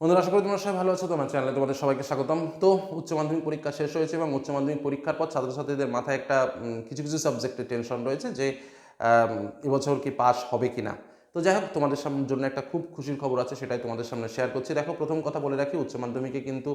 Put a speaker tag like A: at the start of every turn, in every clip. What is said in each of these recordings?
A: বন্ধুরা, আশা করি তোমরা সবাই ভালো আছো, তোমার চ্যানেলে তোমাদের সবাইকে স্বাগতম। তো উচ্চ মাধ্যমিক পরীক্ষা শেষ হয়েছে এবং উচ্চ মাধ্যমিক পরীক্ষার পর ছাত্রছাত্রীদের মাথায় একটা কিছু কিছু সাবজেক্টে টেনশন রয়েছে যে এবছর কি পাস হবে কি না তো যাই হোক, তোমাদের সামনে জন্য একটা খুব খুশির খবর আছে, সেটাই তোমাদের সামনে শেয়ার করছি। দেখো, প্রথম কথা বলে রাখি, উচ্চ মাধ্যমিকে কিন্তু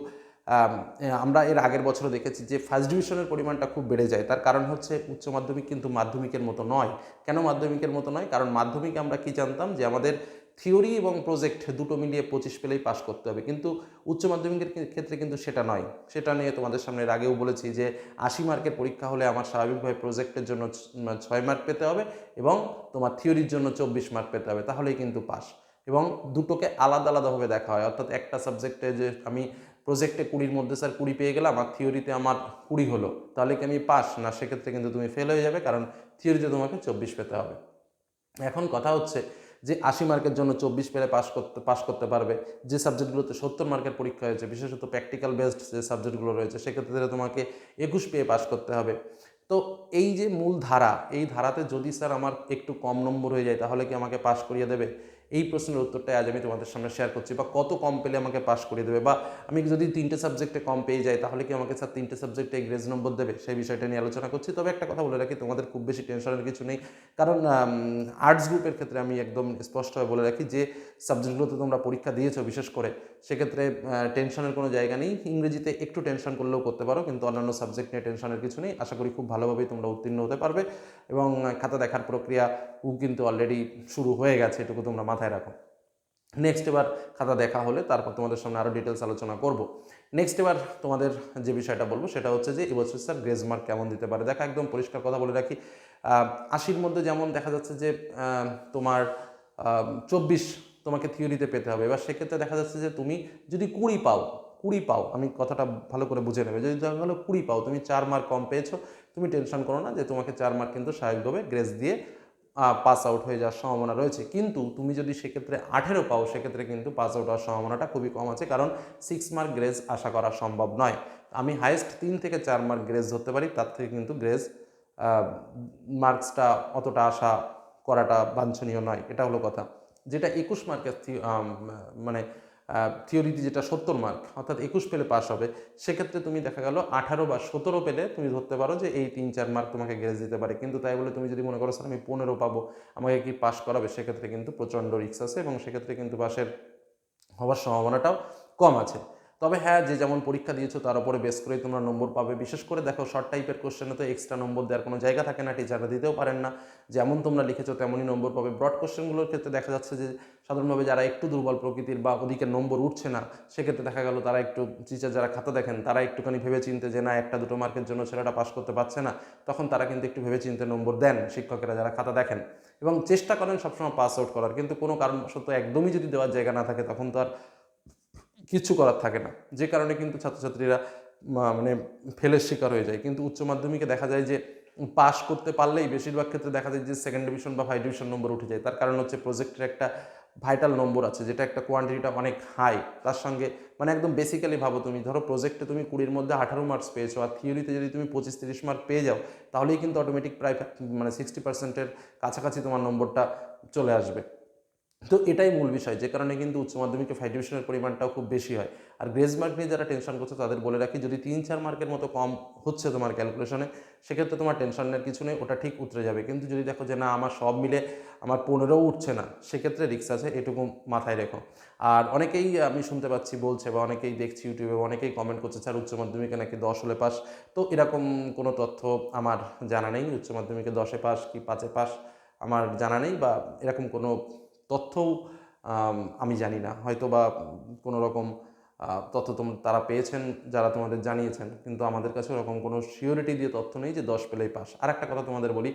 A: আমরা এর আগের বছরও দেখেছি যে ফার্স্ট ডিভিশনের পরিমাণটা খুব বেড়ে যায়। তার কারণ হচ্ছে উচ্চ মাধ্যমিক কিন্তু মাধ্যমিকের মতো নয়। কেন মাধ্যমিকের মতো নয়? কারণ মাধ্যমিকে আমরা কি জানতাম যে আমাদের থিওরি এবং প্রজেক্ট দুটো মিলিয়ে পঁচিশ পেলেই পাস করতে হবে। কিন্তু উচ্চ মাধ্যমিকের ক্ষেত্রে কিন্তু সেটা নয়। সেটা নিয়ে তোমাদের সামনে আগেও বলেছি যে আশি মার্কের পরীক্ষা হলে আমার স্বাভাবিকভাবে প্রজেক্টের জন্য ছয় মার্ক পেতে হবে এবং তোমার থিওরির জন্য চব্বিশ মার্ক পেতে হবে। তাহলেই কিন্তু পাস এবং দুটোকে আলাদা আলাদাভাবে দেখা হয়। অর্থাৎ একটা সাবজেক্টে যে আমি প্রজেক্টে কুড়ির মধ্যে স্যার কুড়ি পেয়ে গেলাম আর থিওরিতে আমার কুড়ি হলো, তাহলে কি আমি পাস না, সেক্ষেত্রে কিন্তু তুমি ফেল হয়ে যাবে কারণ থিওরিতে তোমাকে চব্বিশ পেতে হবে। এখন কথা হচ্ছে যে আশি মার্কের জন্য চব্বিশ পেলে পাশ করতে পাস করতে পারবে। যে সাবজেক্টগুলোতে সত্তর মার্কের পরীক্ষা হয়েছে, বিশেষত প্র্যাকটিক্যাল বেসড যে সাবজেক্টগুলো রয়েছে, সেক্ষেত্রে তোমাকে একুশ পেয়ে পাশ করতে হবে। তো এই যে মূল ধারা, এই ধারাতে যদি স্যার আমার একটু কম নম্বর হয়ে যায়, তাহলে কি আমাকে পাশ করিয়ে দেবে? এই প্রশ্নের উত্তরটাই আজ আমি তোমাদের সামনে শেয়ার করছি বা কত কম পেলে আমাকে পাস করে দেবে বা আমি যদি তিনটে সাবজেক্টে কম পেয়ে যাই, তাহলে কি আমাকে স্যার তিনটে সাবজেক্টে গ্রেজ নম্বর দেবে? সেই বিষয়টা নিয়ে আলোচনা করছি। তবে একটা কথা বলে রাখি, তোমাদের খুব বেশি টেনশনের কিছু নেই। কারণ আর্টস গ্রুপের ক্ষেত্রে আমি একদম স্পষ্টভাবে বলে রাখি যে সাবজেক্টগুলোতে তোমরা পরীক্ষা দিয়েছ বিশেষ করে, সেক্ষেত্রে টেনশনের কোনো জায়গা নেই। ইংরেজিতে একটু টেনশন করলেও করতে পারো, কিন্তু অন্যান্য সাবজেক্ট নিয়ে টেনশনের কিছু নেই। আশা করি খুব ভালোভাবেই তোমরা উত্তীর্ণ হতে পারবে এবং খাতা দেখার প্রক্রিয়া কিন্তু অলরেডি শুরু হয়ে গেছে। এটুকু তোমরা মাথায় রাখো। নেক্সট এবার খাতা দেখা হলে তারপর তোমাদের সামনে আরও ডিটেলস আলোচনা করব। নেক্সট এবার তোমাদের যে বিষয়টা বলব, সেটা হচ্ছে যে, এবছর স্যার গ্রেজ মার্ক কেমন দিতে পারে? দেখা, একদম পরিষ্কার কথা বলে রাখি। আশির মধ্যে যেমন দেখা যাচ্ছে যে তোমার চব্বিশ তোমাকে থিওরিতে পেতে হবে। এবার সেক্ষেত্রে দেখা যাচ্ছে যে তুমি যদি কুড়ি পাও কুড়ি পাও, আমি কথাটা ভালো করে বুঝে নেবে। যদি দেখা গেলো কুড়ি পাও, তুমি চার মার্ক কম পেয়েছ, তুমি টেনশন করো না যে তোমাকে চার মার্ক কিন্তু স্বাভাবিকভাবে গ্রেস দিয়ে পাস আউট হয়ে যাওয়ার সম্ভাবনা রয়েছে। কিন্তু তুমি যদি সেক্ষেত্রে আঠেরো পাও, সেক্ষেত্রে কিন্তু পাস আউট হওয়ার সম্ভাবনাটা খুবই কম আছে। কারণ সিক্স মার্ক গ্রেজ আশা করা সম্ভব নয়। আমি হাইয়েস্ট তিন থেকে চার মার্ক গ্রেজ ধরতে পারি, তার থেকে কিন্তু গ্রেজ মার্কসটা অতটা আশা করাটা বাঞ্ছনীয় নয়। এটা হলো কথা। যেটা একুশ মার্কের মানে থিওরিতে যেটা সত্তর মার্ক অর্থাৎ একুশ পেলে পাস হবে, সেক্ষেত্রে তুমি দেখা গেল আঠারো বা সতেরো পেলে তুমি ধরতে পারো যে এই তিন, চার মার্ক তোমাকে গ্যারেজ দিতে পারে। কিন্তু তাই বলে তুমি যদি মনে করো, স্যার, আমি পনেরো পাবো, আমাকে কি পাস করাবে? সেক্ষেত্রে কিন্তু প্রচণ্ড রিক্স আছে এবং সেক্ষেত্রে কিন্তু পাশের হওয়ার সম্ভাবনাটাও কম আছে। তবে হ্যাঁ যে যেমন পরীক্ষা দিয়েছ, তার উপরে বেস করেই তোমরা নম্বর পাবে। বিশেষ করে দেখো শর্ট টাইপের কোশ্চেনে তো এক্সট্রা নম্বর দেওয়ার কোনো জায়গা থাকে না টিচাররা দিতেও পারেন না। যেমন তোমরা লিখেছো, তেমনই নম্বর পাবে। ব্রড কোশ্চেনগুলোর ক্ষেত্রে দেখা যাচ্ছে যে, সাধারণভাবে যারা একটু দুর্বল প্রকৃতির বা ওদিকে নম্বর উঠছে না, সেক্ষেত্রে দেখা গেল তারা একটু টিচার যারা খাতা দেখেন, তারা একটুখানি ভেবে চিনতে যে, না, একটা দুটো মার্কের জন্য ছেলেটা পাস করতে পারছে না। তখন তারা কিন্তু একটু ভেবে চিনতে নম্বর দেন শিক্ষকেরা যারা খাতা দেখেন। এবং চেষ্টা করেন সবসময় পাস আউট করার। কিন্তু কোনো কারণবশত একদমই যদি দেওয়ার জায়গা না থাকে, তখন তো আর কিচ্ছু করার থাকে না। যে কারণে কিন্তু ছাত্রছাত্রীরা মানে ফেলের শিকার হয়ে যায়। কিন্তু উচ্চ মাধ্যমিকে দেখা যায় যে পাস করতে পারলেই বেশিরভাগ ক্ষেত্রে দেখা যায় যে সেকেন্ড ডিভিশন বা ফাইভ ডিভিশন নম্বর উঠে যায়। তার কারণ হচ্ছে প্রজেক্টের একটা ভাইটাল নম্বর আছে, যেটা একটা কোয়ান্টিটিটা অনেক হাই তার সঙ্গে মানে একদম বেসিক্যালি ভাবো তুমি, ধরো প্রজেক্টে তুমি কুড়ির মধ্যে আঠারো মার্কস পেয়েছ আর থিওরিতে যদি তুমি পঁচিশ তিরিশ মার্ক পেয়ে যাও, তাহলেই কিন্তু অটোমেটিক প্রায় মানে সিক্সটি পার্সেন্টের কাছাকাছি তোমার নম্বরটা চলে আসবে। তো এটাই মূল বিষয়, যে কারণে কিন্তু উচ্চ মাধ্যমিকে ফাইভ ডিভিশনের পরিমাণটাও খুব বেশি হয়। আর গ্রেজ মার্ক নিয়ে যারা টেনশন করছে তাদের বলে রাখি, যদি তিন চার মার্কের মতো কম হচ্ছে তোমার ক্যালকুলেশনে সেক্ষেত্রে তোমার টেনশনের কিছু নেই, ওটা ঠিক উতরে যাবে। কিন্তু যদি দেখো যে না, আমার সব মিলে আমার পনেরোও উঠছে না, সেক্ষেত্রে রিক্স আছে, এটুকু মাথায় রেখো। আর অনেকেই আমি শুনতে পাচ্ছি বলছে বা অনেকেই দেখছি ইউটিউবে অনেকেই কমেন্ট করছে, স্যার, উচ্চ মাধ্যমিকে নাকি দশ হলে পাস? তো এরকম কোনো তথ্য আমার জানা নেই, উচ্চ মাধ্যমিকে দশে পাস কি পাঁচে পাস আমার জানা নেই, বা এরকম কোনো তথ্যও, আমি জানি না। হয়তো বা কোনো রকম তথ্য তারা পেয়েছেন, যারা তোমাদের জানিয়েছেন, কিন্তু আমাদের কাছে ওরকম কোনো সিওরিটি দিয়ে তথ্য নেই যে দশ পেলেই পাস। আর একটা কথা তোমাদের বলি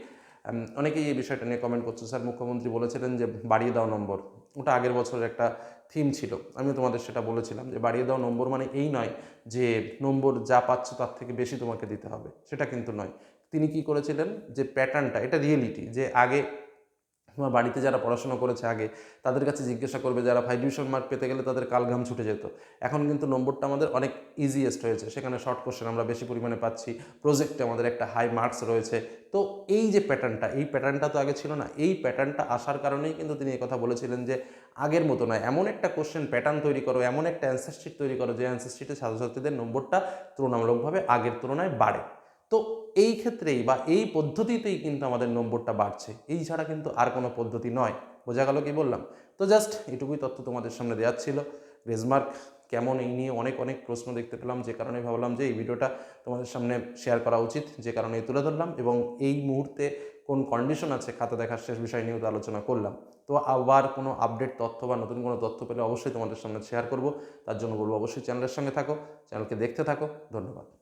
A: অনেকেই এই বিষয়টা নিয়ে কমেন্ট করছে। স্যার, মুখ্যমন্ত্রী বলেছিলেন যে বাড়িয়ে দাও নম্বর। ওটা আগের বছরের একটা থিম ছিল। আমি তোমাদের সেটা বলেছিলাম যে বাড়িয়ে দাও নম্বর মানে এই নয় যে নম্বর যা পাচ্ছ তার থেকে বেশি তোমাকে দিতে হবে। সেটা কিন্তু নয়। তিনি কি করেছিলেন? যে প্যাটার্নটা এটা রিয়েলিটি যে আগে তোমার বাড়িতে যারা পড়াশোনা করেছে আগে, তাদের কাছে জিজ্ঞাসা করবে যারা ফাইভ ডিভিশন মার্ক পেতে গেলে তাদের কালঘাম ছুটে যেত। এখন কিন্তু নম্বরটা আমাদের অনেক ইজিয়েস্ট হয়েছে। সেখানে শর্ট কোশ্চেন আমরা বেশি পরিমাণে পাচ্ছি। প্রজেক্টে আমাদের একটা হাই মার্কস রয়েছে। তো এই যে প্যাটার্নটা এই প্যাটার্নটা তো আগে ছিল না। এই প্যাটার্নটা আসার কারণেই কিন্তু তিনি কথা বলেছিলেন যে, আগের মতো নয়। এমন একটা কোশ্চেন প্যাটার্ন তৈরি করো, এমন একটা অ্যান্সার শিট তৈরি করো, যে অ্যান্সার শিটে ছাত্রছাত্রীদের নম্বরটা তুলনামূলকভাবে আগের তুলনায় বাড়ে। তো এই ক্ষেত্রেই বা এই পদ্ধতিতেই কিন্তু আমাদের নম্বরটা বাড়ছে। এই ছাড়া কিন্তু আর কোনো পদ্ধতি নয়। বোঝা গেল কি বললাম? তো জাস্ট এটুকুই তথ্য তোমাদের সামনে দেওয়ার ছিল। রেজমার্ক কেমন? এই নিয়ে অনেক অনেক প্রশ্ন দেখতে পেলাম। যে কারণে ভাবলাম যে এই ভিডিওটা তোমাদের সামনে শেয়ার করা উচিত। যে কারণে তুলে ধরলাম এবং এই মুহূর্তে কোন কন্ডিশন আছে খাতা দেখার শেষ বিষয় নিয়েও আলোচনা করলাম। তো আবার কোনো আপডেট তথ্য বা নতুন কোনো তথ্য পেলে অবশ্যই তোমাদের সামনে শেয়ার করব। তার জন্য বলব অবশ্যই চ্যানেলের সঙ্গে থাকো। চ্যানেলকে দেখতে থাকো। ধন্যবাদ।